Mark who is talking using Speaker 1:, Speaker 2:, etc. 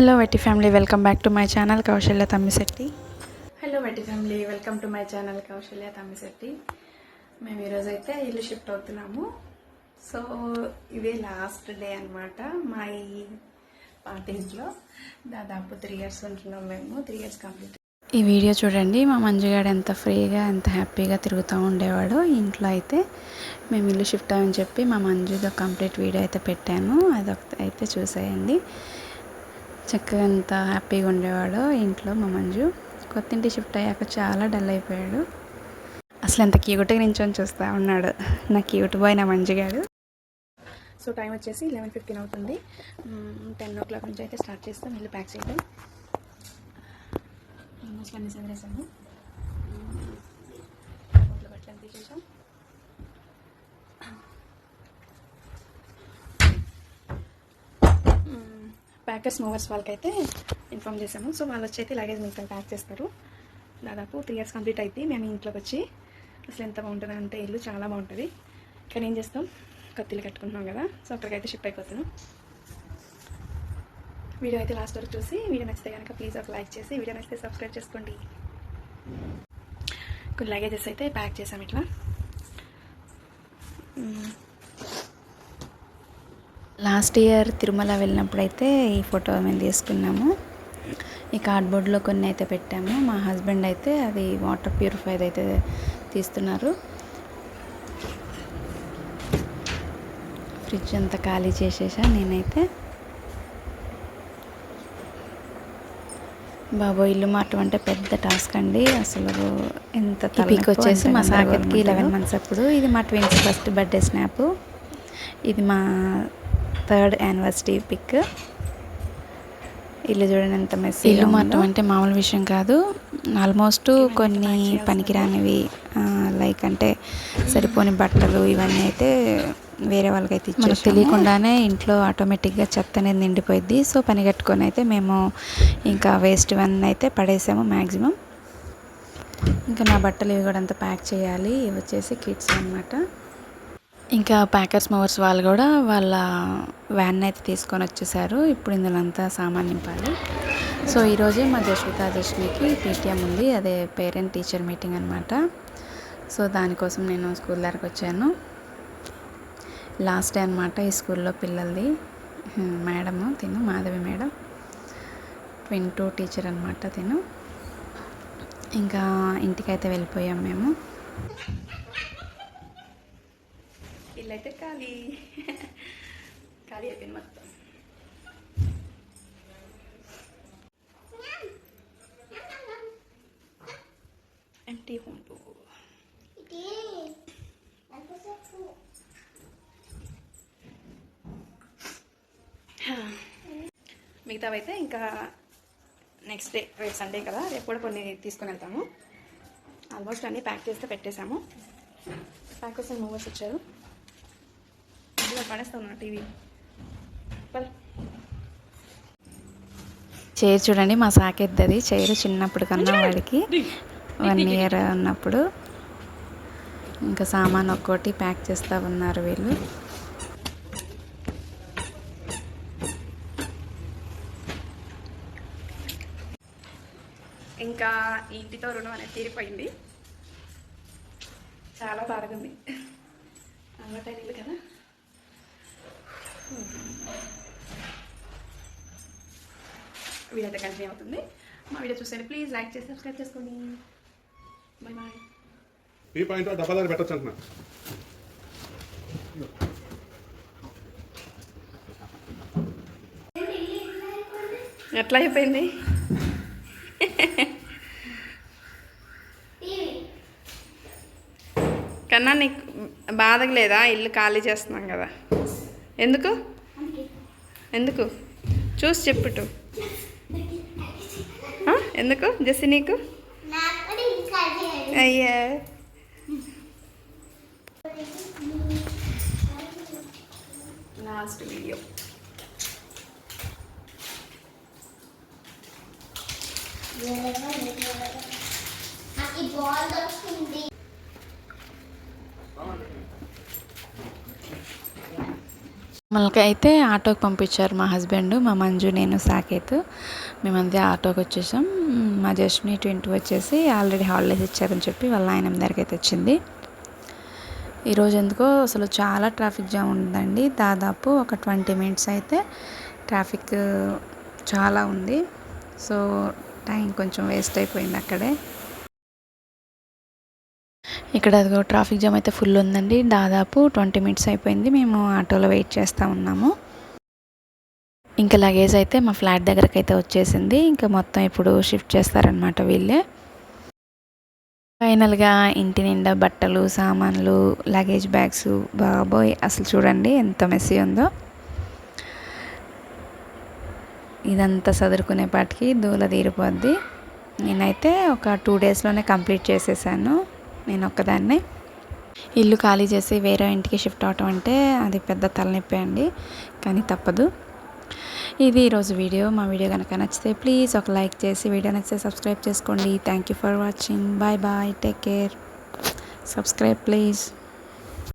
Speaker 1: Hello Vatti family welcome back to my channel Kausalya Tammisetti hello Vatti family welcome to my channel Kausalya Tammisetti మేము ఈరోజు అయితే ఇల్లు shift అవుతున్నాము. So ఇదే last day అనమాట మా ఈ పార్టీస్లో దాదాపు త్రీ ఇయర్స్ ఉంటున్నాం మేము. త్రీ ఇయర్స్ కంప్లీట్ ఈ వీడియో చూడండి. మా మంజుగాడు ఎంత ఫ్రీగా ఎంత హ్యాపీగా తిరుగుతూ ఉండేవాడు. ఇంట్లో అయితే మేము ఇల్లు షిఫ్ట్ అయ్యని చెప్పి మా మంజుతో కంప్లీట్ వీడియో అయితే పెట్టాను. అదొక అయితే చూసేయండి. చక్కగా ఎంత హ్యాపీగా ఉండేవాడో ఇంట్లో మా మంజు. కొత్త ఇంటి షిఫ్ట్ అయ్యాక చాలా డల్ అయిపోయాడు. అసలు ఎంత క్యూట్గా నించొని చూస్తూ ఉన్నాడు నా క్యూట్ బాయ్ నా మంజుగాడు సో టైం వచ్చేసి లెవెన్ ఫిఫ్టీన్ అవుతుంది. టెన్ ఓ క్లాక్ నుంచి అయితే స్టార్ట్ చేస్తాం. ఇల్లు ప్యాక్ చేయడం ఆల్మోస్ట్ అన్ని చదివేసాము బట్టలు తీసేసాం ప్యాకర్స్ మూవర్స్ వాళ్ళకైతే ఇన్ఫామ్ చేశాము. సో వాళ్ళు వచ్చి అయితే లగేజ్ మీకు ప్యాక్ చేస్తారు. దాదాపు త్రీ ఇయర్స్ కంప్లీట్ అయితే మేము ఇంట్లోకి వచ్చి అసలు ఎంత బాగుంటుంది అంటే ఇల్లు చాలా బాగుంటుంది. కానీ ఏం చేస్తాం? కత్తిలు కట్టుకుంటున్నాం కదా. సో అక్కడికైతే షిఫ్ట్ అయిపోతున్నాం వీడియో అయితే లాస్ట్ వరకు చూసి వీడియో నచ్చితే కనుక ప్లీజ్ ఒక లైక్ చేసి వీడియో నచ్చితే సబ్స్క్రైబ్ చేసుకోండి. కొన్ని లగేజెస్ అయితే ప్యాక్ చేసాం ఇట్లా. లాస్ట్ ఇయర్ తిరుమల వెళ్ళినప్పుడైతే ఈ ఫోటో మేము తీసుకున్నాము. ఈ కార్డ్బోర్డ్లో కొన్ని అయితే పెట్టాము. మా హస్బెండ్ అయితే అది వాటర్ ప్యూరిఫైర్ అయితే తీస్తున్నారు. ఫ్రిడ్జ్ అంతా ఖాళీ చేసేసా నేనైతే. బాబో ఇల్లు మార్చడం అంటే పెద్ద టాస్క్ అండి. అసలు ఎంత పిక్ వచ్చేసి మా సాగర్కి లెవెన్ మంత్స్ అప్పుడు. ఇది మా ట్విన్స్ ఫస్ట్ బర్త్డే స్నాప్ ఇది మా థర్డ్ యానివర్సరీ పిక్ ఇల్లు చూడండి ఎంత మెస్సీ ఇల్లు మాత్రం అంటే మామూలు విషయం కాదు. ఆల్మోస్ట్ కొన్ని పనికిరానివి లైక్ అంటే సరిపోని బట్టలు ఇవన్నీ అయితే వేరే వాళ్ళకైతే ఇచ్చేసి తెలియకుండానే ఇంట్లో ఆటోమేటిక్గా చెత్త అనేది నిండిపోయింది సో పని కట్టుకొని అయితే మేము ఇంకా వేస్ట్ ఇవన్నీ అయితే పడేసాము మ్యాక్సిమం ఇంకా నా బట్టలు ఇవి కూడా అంతా ప్యాక్ చేయాలి. ఇవి వచ్చేసి కిడ్స్ అన్నమాట. ఇంకా ప్యాకర్స్ మవర్స్ వాళ్ళు కూడా వాళ్ళ వ్యాన్ అయితే తీసుకొని వచ్చేసారు. ఇప్పుడు ఇందులో అంతా సామాన్ నింపాలి సో ఈరోజే మా జస్విత దర్శనికి పీటీఎం ఉంది. అదే పేరెంట్ టీచర్ మీటింగ్ అనమాట సో దానికోసం నేను స్కూల్ దగ్గరకు వచ్చాను. లాస్ట్ డే అనమాట ఈ స్కూల్లో పిల్లలది. మేడము తిను Madhavi madam. Twin two teacher అనమాట తిను. ఇంకా ఇంటికైతే వెళ్ళిపోయాం మేము. ఇల్లు అయితే ఖాళీ ఖాళీ అయిపోయింది మొత్తం అంటే ఉండు మిగతావైతే ఇంకా నెక్స్ట్ డే రేపు సండే కదా రేపు కూడా కొన్ని తీసుకుని వెళ్తాము ఆల్మోస్ట్ అన్నీ ప్యాక్ చేస్తే పెట్టేశాము ప్యాక్ కోసం మూవర్స్ వచ్చారు పడేస్తాం టీవీ. చైర్ చూడండి మా సాకెద్దది చైర్ చిన్నప్పుడు కన్నా వాడికి. వన్ ఇయర్ ఉన్నప్పుడు. ఇంకా సామాన్ ఒక్కోటి ప్యాక్ చేస్తూ ఉన్నారు వీళ్ళు. ఇంకా ఇంటితో రుణం అనేది తీరిపోయింది. చాలా బాధగా ఉంది. అలవాటైన ఇల్లు కదా. వీడియో అయితే కంటిన్యూ అవుతుంది. మా వీడియో చూసేయండి. ప్లీజ్ లైక్ చేసి సబ్స్క్రైబ్ చేసుకోండి. బాయ్ బాయ్
Speaker 2: ఈ పాయింట్ డబ్బా దగ్గర పెట్టచ్చు అంటున్నా.
Speaker 1: ఎట్లా అయిపోయింది? కన్నా నీకు బాధగా లేదా? ఇల్లు ఖాళీ చేస్తున్నాం కదా. ఎందుకు? ఎందుకు? చూసి చెప్పుటు? ఎందుకు? జెస్సి నీకు? అయ్యా. Last video.
Speaker 3: ఈ బాల్ దొరుకుతుంది
Speaker 1: మనకి అయితే ఆటోకి పంపించారు మా హస్బెండ్ మా మంజు నేను సాకేత్. మేమంతా ఆటోకి వచ్చేసాం. మా జస్ట్ని ట్వంటీ వచ్చేసి ఆల్రెడీ హాలిడేస్ ఇచ్చారని చెప్పి వాళ్ళ ఆయన దగ్గరికి అయితే వచ్చింది. ఈరోజు ఎందుకో అసలు చాలా ట్రాఫిక్ జామ్ ఉందండి. దాదాపు ఒక ట్వంటీ మినిట్స్ అయితే ట్రాఫిక్ చాలా ఉంది. సో టైం కొంచెం వేస్ట్ అయిపోయింది అక్కడే. ఇక్కడ అదిగో ట్రాఫిక్ జామ్ అయితే ఫుల్ ఉందండి. దాదాపు ట్వంటీ మినిట్స్ అయిపోయింది. మేము ఆటోలో వెయిట్ చేస్తూ ఉన్నాము. ఇంకా లగేజ్ అయితే మా ఫ్లాట్ దగ్గరకు అయితే వచ్చేసింది. ఇంకా మొత్తం ఇప్పుడు షిఫ్ట్ చేస్తారనమాట వీళ్ళే. ఫైనల్గా ఇంటి నిండా బట్టలు సామాన్లు లగేజ్ బ్యాగ్స్ బాబోయ్! అసలు చూడండి ఎంత మెస్సీ ఉందో. ఇదంతా చదువుకునేపాటికి దూల తీరిపోద్ది. నేనైతే ఒక టూ డేస్లోనే కంప్లీట్ చేసేసాను. నేను ఒక్కదాన్నే. ఇల్లు ఖాళీ చేసి వేరే ఇంటికి షిఫ్ట్ అవటం అంటే అది పెద్ద తలనొప్పి అండి కానీ తప్పదు. ఇది ఈరోజు వీడియో. మా వీడియో కనుక నచ్చితే ప్లీజ్ ఒక లైక్ చేసి వీడియో నచ్చితే సబ్స్క్రైబ్ చేసుకోండి. Thank you for watching bye bye take care subscribe please